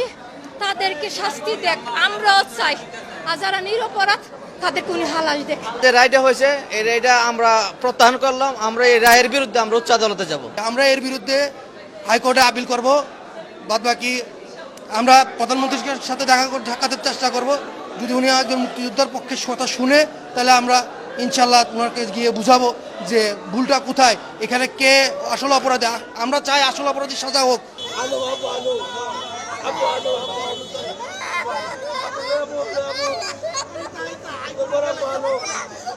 চাচ্ছি তাদেরকে শাস্তি দেখ আমরাও চাই। আর যারা নিরপরাধ তাদের কোন হালাল দেখ। যে রায়টা হয়েছে এই রায়টা আমরা প্রত্যাহার করলাম আমরা এই রায়ের বিরুদ্ধে আমরা উচ্চ আদালতে যাব। আমরা এর বিরুদ্ধে হাইকোর্টে আপিল করব বাদ বাকি আমরা প্রধানমন্ত্রীর সাথে দেখা কর- সাক্ষাতের চেষ্টা করব। যদি উনি একজন মুক্তিযোদ্ধার পক্ষে কথা শুনে তাহলে আমরা ইনশাল্লাহ ওনাকে গিয়ে বুঝাবো যে ভুলটা কোথায় এখানে কে আসল অপরাধী। আমরা চাই আসল অপরাধী সাজা হোক। Thank you.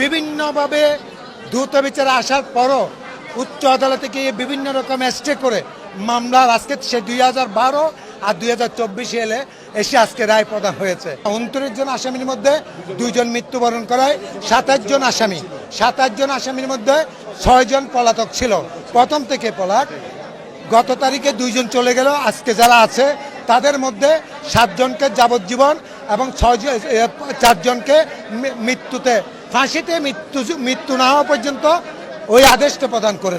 বিভিন্নভাবে দ্রুত বিচারে আসার পরও উচ্চ আদালতে গিয়ে বিভিন্ন রকম স্টে করে মামলার আজকে সে দুই হাজার বারো আর দুই হাজার চব্বিশে এলে এসে আজকে রায় প্রদান হয়েছে। উনত্রিশ জন আসামির মধ্যে দুইজন মৃত্যুবরণ করায়, সাতাশ জন আসামি। সাতাশ জন আসামির মধ্যে ছয়জন পলাতক ছিল। প্রথম থেকে পলাক, গত তারিখে দুইজন চলে গেল, আজকে যারা আছে তাদের মধ্যে সাতজনকে যাবজ্জীবন এবং ছয় চারজনকে মৃত্যুতে ফাঁসিতে মৃত্যু মৃত্যু না হওয়া পর্যন্ত ওই আদেশটা প্রদান করে